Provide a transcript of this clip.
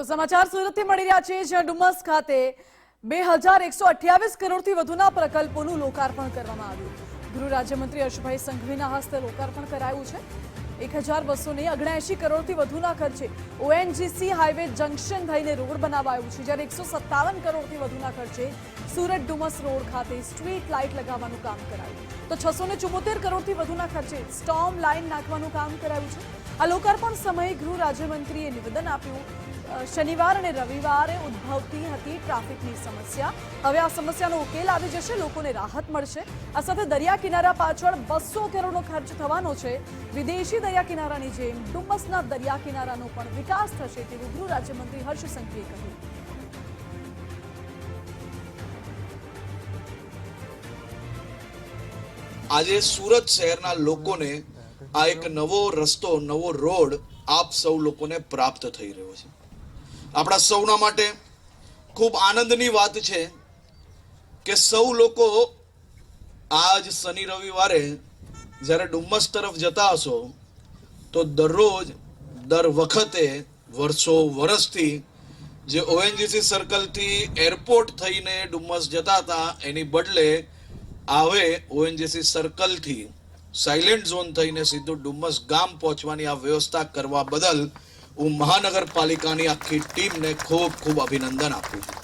તો સમાચાર સુરતથી મળી રહ્યા છે. જ્યાં ડુમસ ખાતે બે હજાર એકસો અઠ્યાવીસ કરોડથી વધુના પ્રકલ્પોનું લોકાર્પણ કરવામાં આવ્યું. ગૃહ રાજ્યમંત્રી હર્ષભાઈ સંઘવીના હસ્તે લોકાર્પણ કરાયું છે. એક હજાર બસો ને અગણએંશી કરોડથી વધુના ખર્ચે ઓએનજીસી હાઈવે જંકશન થઈને રોડ બનાવાયું છે. જ્યારે એકસો સત્તાવન કરોડથી વધુના ખર્ચે સુરત ડુમસ રોડ ખાતે સ્ટ્રીટ લાઇટ લગાવવાનું કામ કરાયું. તો છસો ને કરોડથી વધુના ખર્ચે સ્ટોમ લાઇન નાખવાનું કામ કરાયું છે. આ લોકાર્પણ સમયે ગૃહ રાજ્યમંત્રીએ નિવેદન આપ્યું. શનિવાર અને રવિવારે ઉદ્ભવતી હતી ટ્રાફિકની સમસ્યા. હવે આ સમસ્યાનો ઉકેલ આવી જશે, લોકોને રાહત મળશે. આ સાથે દરિયા કિનારા પાછળ બસો કરોડનો ખર્ચ થવાનો છે. વિદેશી દરિયા કિનારાની જેમ ડુમ્મસના દરિયા કિનારાનો પણ વિકાસ થશે તેવું ગૃહ રાજ્યમંત્રી હર્ષ સંઘવીએ કહ્યું. આજે સુરત શહેરના લોકોને આ એક નવો રસ્તો, નવો રોડ આપ સૌ લોકોને પ્રાપ્ત થઈ રહ્યો છે. આપણા સૌના માટે ખૂબ આનંદની વાત છે કે સૌ લોકો આજ શનિ રવિવારે જ્યારે ડુમ્મસ તરફ જતા હશો, તો દરરોજ દર વખતે વર્ષો વર્ષથી જે ઓએનજીસી સર્કલથી એરપોર્ટ થઈને ડુમ્મસ જતા હતા, એની બદલે હવે ઓએનજીસી સર્કલથી સાયલેન્ટ ઝોન થઈને સીધું ડુમસ ગામ પહોંચવાની આ વ્યવસ્થા કરવા બદલ હું મહાનગરપાલિકાની આખી ટીમને ખૂબ ખૂબ અભિનંદન આપું છું.